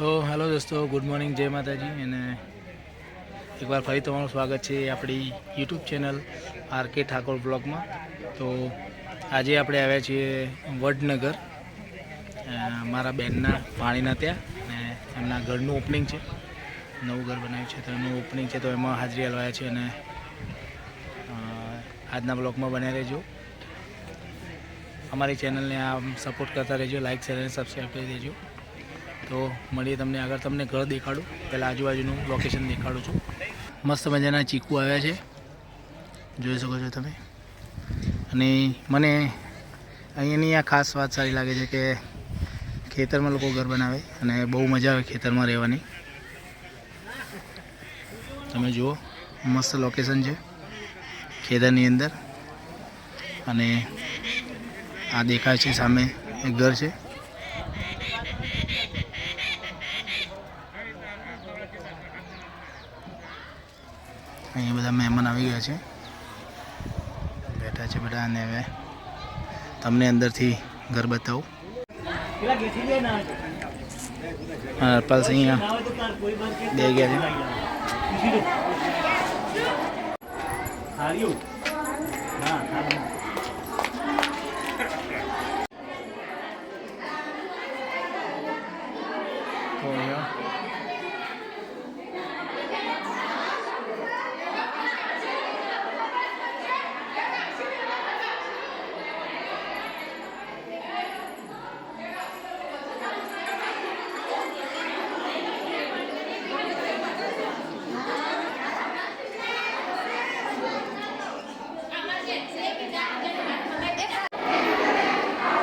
તો હેલો દોસ્તો, good morning, જય માતાજી. અને એકવાર ફરી તમારું સ્વાગત છે આપણી YouTube channel R K Thakor બ્લોગમાં. તો આજે આપણે આવ્યા છીએ વડનગર. મારા બેનના પાણીના ત્યાં અને એમના ઘરનું ઓપનિંગ છે. નવું ઘર બનાવ્યું છે, તો એનું ઓપનિંગ છે, તો એમાં હાજરી હલવાયા છે અને આજના બ્લોગમાં બન્યા રહેજો. અમારી ચેનલને આમ સપોર્ટ કરતા રહેજો લાઇક શેર અને સબસ્ક્રાઈબ કરી દેજો. તો મળીએ તમને આગળ તમને ઘર દેખાડું. પહેલાં આજુબાજુનું લોકેશન દેખાડું છું. મસ્ત મજાના ચીકુ આવ્યા છે. જોઈ શકો છો તમે. અને મને અહીંયાની આ ખાસ વાત સારી લાગે છે કે ખેતરમાં લોકો ઘર બનાવે અને બહુ મજા આવે ખેતરમાં રહેવાની. તમે જુઓ, મસ્ત લોકેશન છે ખેતરની અંદર. અને આ દેખાય છે સામે એક ઘર છે. અહીંયા બધા મહેમાન આવી ગયા છે. બેઠા છે બધા અને હવે તમને અંદરથી ઘર બતાવું. હરપાલ સિંહ બે ગયા છે તો અહીંયા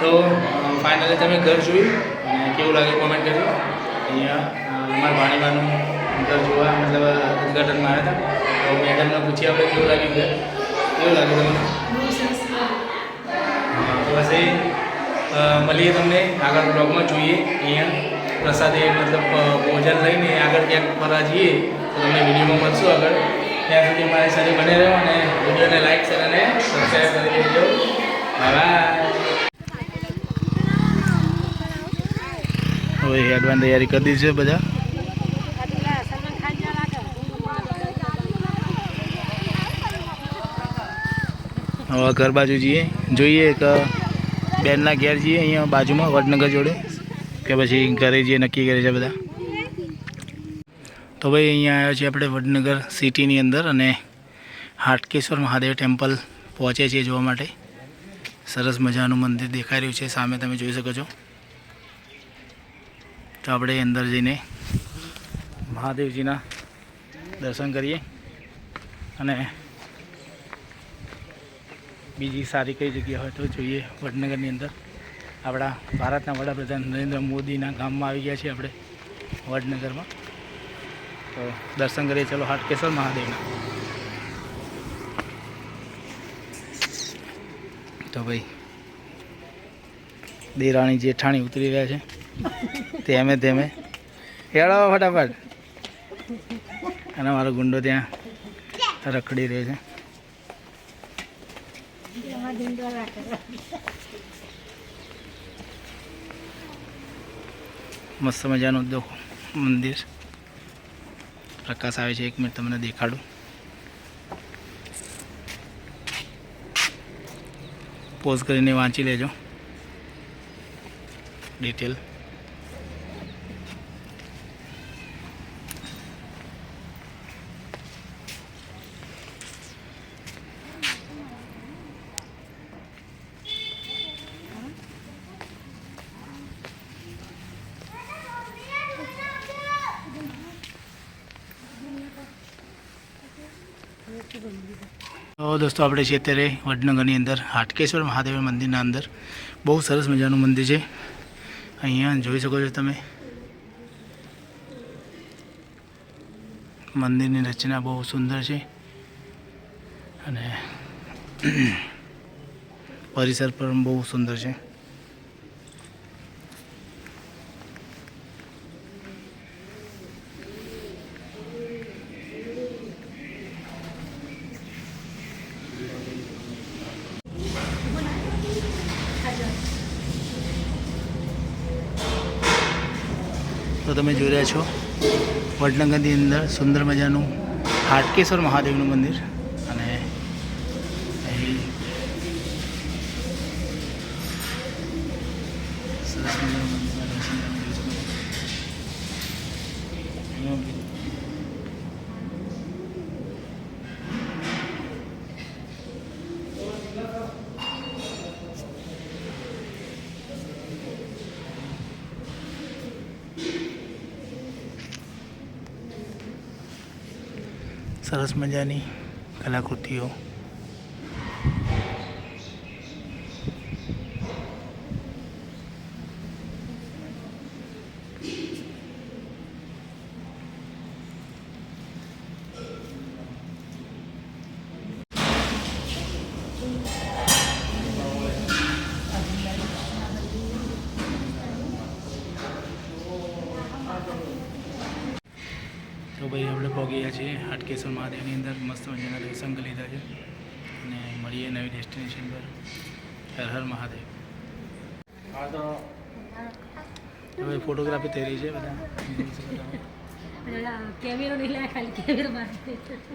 તો ફાઇનલી તમે ઘર જોયું અને કેવું લાગે કોમેન્ટ કરજો. અહીંયા અમારા ભાણીમાનું ઘર જોવા મતલબ ઉદઘાટનમાં આવ્યા હતા. તો મેડમને પૂછી આપણે કેવું લાગ્યું ઘર? કેવું લાગ્યું તમને? હા, તો પછી મળીએ તમને આગળ બ્લોગમાં જોઈએ. અહીંયા પ્રસાદે મતલબ ભોજન લઈને આગળ ક્યાંક ફરવા જઈએ તો તમને વિડીયોમાં મળશું આગળ. ત્યાં સુધી મારી સાથે બને રહો અને વિડીયોને લાઈક શેર અને સબસ્ક્રાઈબ કરી દેજો. બાય હવે હેડવાની તૈયારી કરી દીધી છે બધા. હવે ઘર બાજુ જઈએ. જોઈએ કે બેનના ઘેર જઈએ અહીંયા બાજુમાં વડનગર જોડે, કે પછી ઘરે જઈએ, નક્કી કરે છે બધા. તો ભાઈ અહીંયા આવ્યા છીએ આપણે વડનગર સિટીની અંદર અને હાટકેશ્વર મહાદેવ ટેમ્પલ પહોંચે છીએ જોવા માટે. સરસ મજાનું મંદિર દેખાઈ રહ્યું છે. સામે તમે જોઈ શકો છો. તો આપણે અંદર જઈને મહાદેવજીના દર્શન કરીએ અને બીજી સારી કઈ જગ્યા હોય તો જોઈએ વડનગરની અંદર. આપણા ભારતના વડાપ્રધાન નરેન્દ્ર મોદીના ગામમાં આવી ગયા છીએ આપણે વડનગરમાં. તો દર્શન કરીએ. ચલો હાટકેશ્વર મહાદેવના. તો ભાઈ, દેરાણી જેઠાણી ઉતરી રહ્યા છે. તેમે ધીમે. હેળો ફટાફટ. અને મારો ગુંડો ત્યાં રખડી રહ્યો છે. મસ્ત મજાનું દેખો, મંદિર. પ્રકાશ આવે છે, એક મિનિટ તમને દેખાડું. પોઝ કરીને વાંચી લેજો. ડિટેલ તો દોસ્તો, આપણે છીએ અત્યારે વડનગરની અંદર, હાટકેશ્વર મહાદેવ મંદિરના અંદર. બહુ સરસ મજાનું મંદિર છે. અહીંયા જોઈ શકો છો તમે. મંદિરની રચના બહુ સુંદર છે. અને પરિસર પણ બહુ સુંદર છે. તમે જોઈ રહ્યા છો. વડનગરની અંદર સુંદર મજાનું હાટકેશ્વર મહાદેવનું મંદિર. અને સરસ મજાનું મંદિરના દર્શન તમે જોઈ શકો છો. અહીંયા સરસ મજાની કલાકૃતિઓ. તો ભાઈ આપણે પહોંચી છીએ. હાટકેશ્વર મહાદેવની અંદર મસ્ત મજાના દર્શન લીધા છે. અને મળીએ નવી ડેસ્ટિનેશન પર. હર હર મહાદેવ. ભાઈ ફોટોગ્રાફી થઈ રહી છે બધા. જોઈ કેમેરો નહીં ખાલી કેમેરો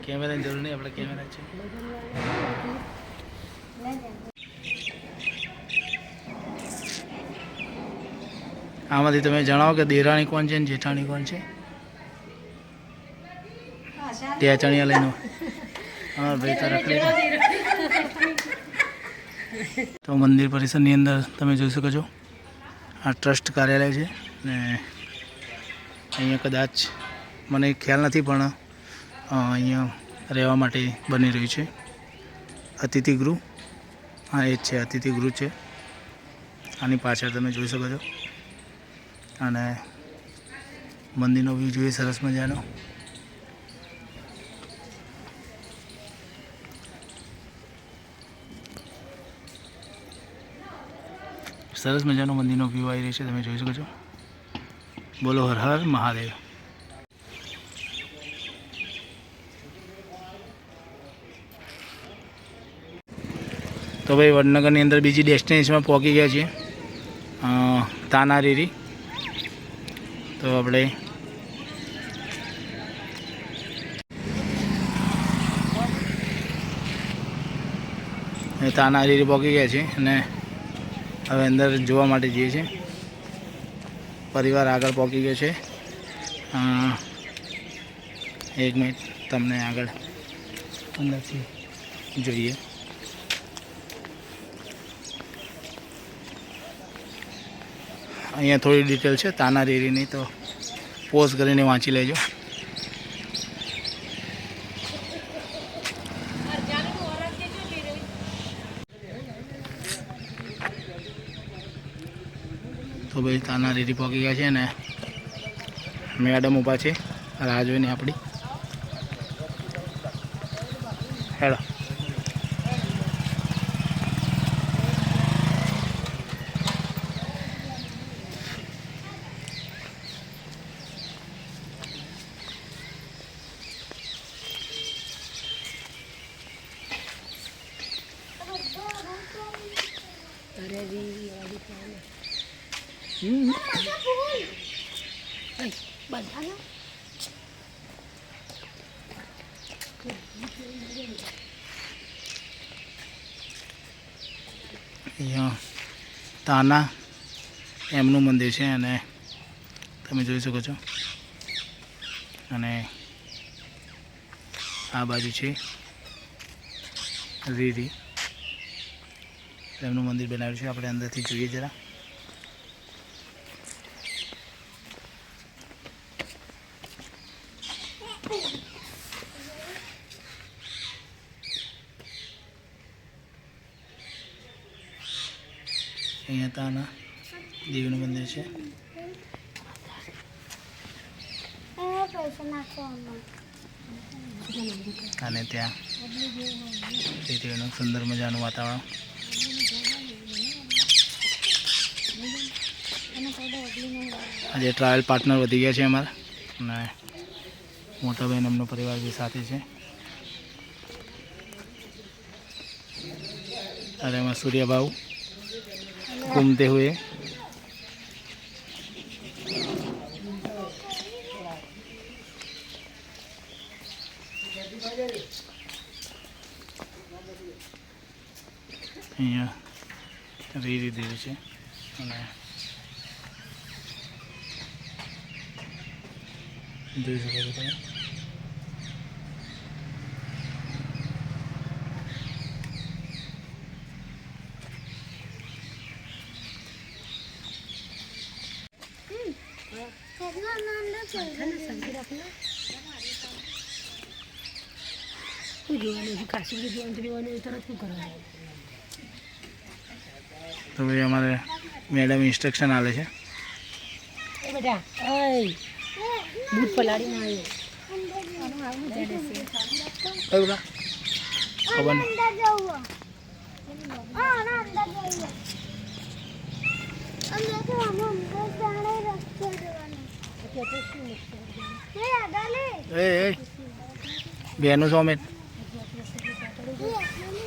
કેમેરાની જરૂર નહીં આપણે કેમેરા છે. આમાંથી તમે જણાવો કે દેરાણી કોણ છે અને જેઠાણી કોણ છે? ત્યાં ચણિયા લઈને હા, ભાઈ તો તો મંદિર પરિસરની અંદર તમે જોઈ શકો છો, આ ટ્રસ્ટ કાર્યાલય છે ને અહીંયા કદાચ મને ખ્યાલ નથી, પણ અહીંયા રહેવા માટે બની રહ્યું છે. અતિથિ ગૃહ હા, એ જ છે અતિથિ ગૃહ છે. આની પાછળ તમે જોઈ શકો છો. અને મંદિરનો વ્યૂ જોઈએ, સરસ મજાનો. સરસ મજાનો મંદિરનો વ્યૂ આવી રહ્યો છે, તમે જોઈ શકો છો. બોલો હર હર મહાદેવ. તો ભાઈ વડનગરની અંદર બીજી ડેસ્ટિનેશનમાં પહોંચી ગયા છીએ તાનારીરી. તો આપણે તાનારીરી પહોંચી ગયા છીએ અને હવે અંદર જોવા માટે જઈએ છીએ. પરિવાર આગળ પહોંચી ગયો છે. એક મિનિટ તમને આગળ અંદરથી જોઈએ. અહીંયા થોડી ડિટેલ છે તાના રેરીની તો પોઝ કરીને વાંચી લેજો. તો ભાઈ તાના રેડી પહોંચી ગયા છે ને મેડમ ઊભા છે. રાહ જોઈને આપણી. હેલો. અહીંયા તાના એમનું મંદિર છે અને તમે જોઈ શકો છો. અને આ બાજુ છે રીરી. એમનું મંદિર બનાવ્યું છે. આપણે અંદરથી જોઈએ જરા અહીંયા તાના દેવીનું મંદિર છે. અને ત્યાં સુંદર મજાનું વાતાવરણ. આજે ટ્રાવેલ પાર્ટનર વધી ગયા છે અમારા. અને મોટા બહેન એમનો પરિવાર બી સાથે છે. અરે એમાં સૂર્યભાવ ઘૂમતે હુએ. રીરી દેવી છે. અને જોઈ શકો છો તમે. જોવાનું છે કાશી જોવાનું જોવાનું તરત શું કરવાનું? તો ભાઈ અમારે મેડમ ઇન્સ્ટ્રક્શન આવે છે. ખબર નહીં. અંદર જવું. હા, ના, અંદર જવું. અંદર તો આમ અંદર જાણે રસ્તો જવાનો. એ આગળ લે. એ એ બેનું સોમેન એ આગળ લે.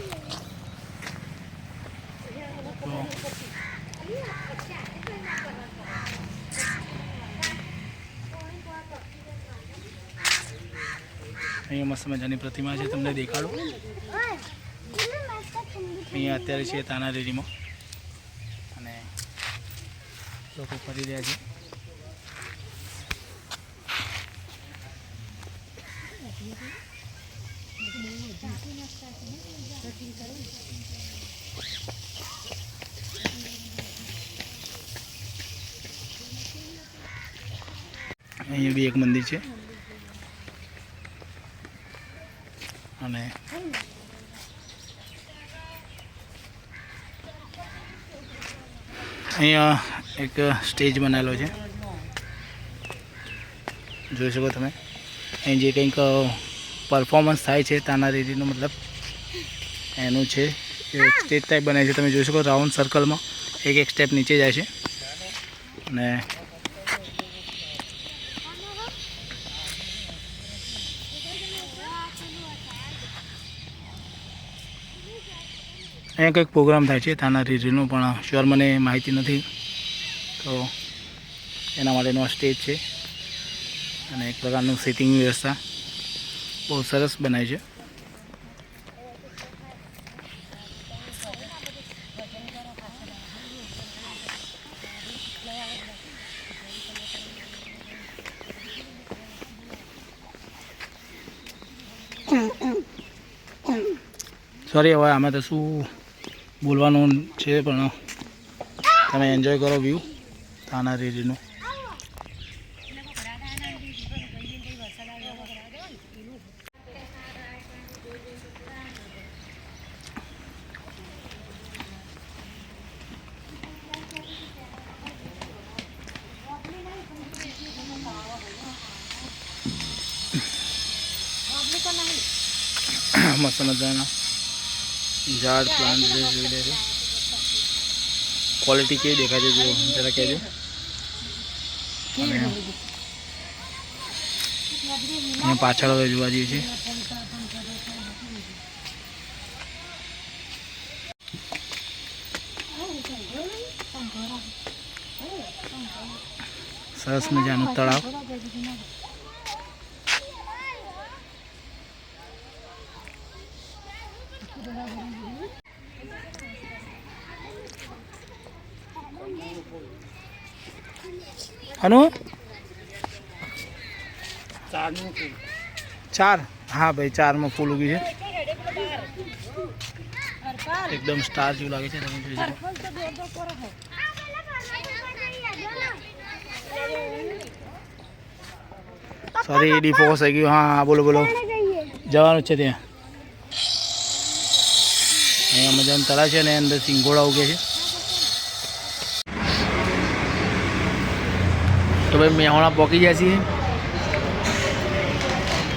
અહીંયા મસ્ત મજાની પ્રતિમા છે, તમને દેખાડું. અહીંયા અત્યારે છે તાનારીરીમાં અને લોકો ફરી રહ્યા છે. અહીંયા બી એક મંદિર છે. અને અહીંયા એક સ્ટેજ બનાવેલો છે. જોઈ શકો તમે. અહીં જે કંઈક પરફોર્મન્સ થાય છે, તાના રેડીનો મતલબ. એનું છે સ્ટેજ ટાઈપ બનાવે છે. તમે જોઈ શકો રાઉન્ડ સર્કલમાં એક એક સ્ટેપ નીચે જાય છે. અને અહીંયા કંઈક પ્રોગ્રામ થાય છે તાના રીરીનો, પણ શ્યોર મને માહિતી નથી. તો એના માટેનો સ્ટેજ છે અને એક પ્રકારનું સિટિંગ વ્યવસ્થા બહુ સરસ બનાવી છે. સોરી હવે આમાં તો શું બોલવાનું છે પણ તમે એન્જોય કરો વ્યૂ તાના રેરીનું. મસ્ત મજાના. ઝાડ, પ્લાન્ટ જોઈ લે છે. ક્વોલિટી કેવી દેખાય છે જો જરા કહેજો. અને પાછળ હવે જોવા જઈએ છીએ. સરસ મજાનું તળાવ. હનુ ચાર? હા ભાઈ ચારમાં ફૂલ ઉગી છે. એકદમ સ્ટાર જેવું લાગે છે તમે જોઈ સોરી એડી ફોકસ થઈ ગયું. હા હા બોલો બોલો. જવાનું છે ત્યાં. અહીંયા મજાનું તળા છે અને અંદર સિંગોળા ઉગે છે. તો ભાઈ મેવાણા પહોંચી ગયા છીએ.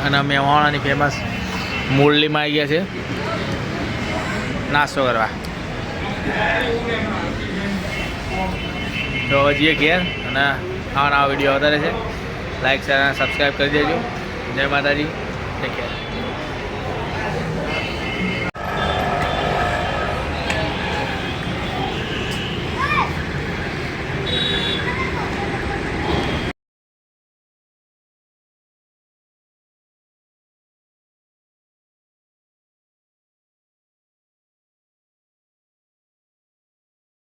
અને મેવાણાની ફેમસ મુરલીમાં આવી ગયા છે. નાસ્તો કરવા. તો જઈએ ઘેર અને આવા નવા વીડિયો વધારે છે. લાઈક શેર અને સબસ્ક્રાઈબ કરી દેજો. જય માતાજી. Take care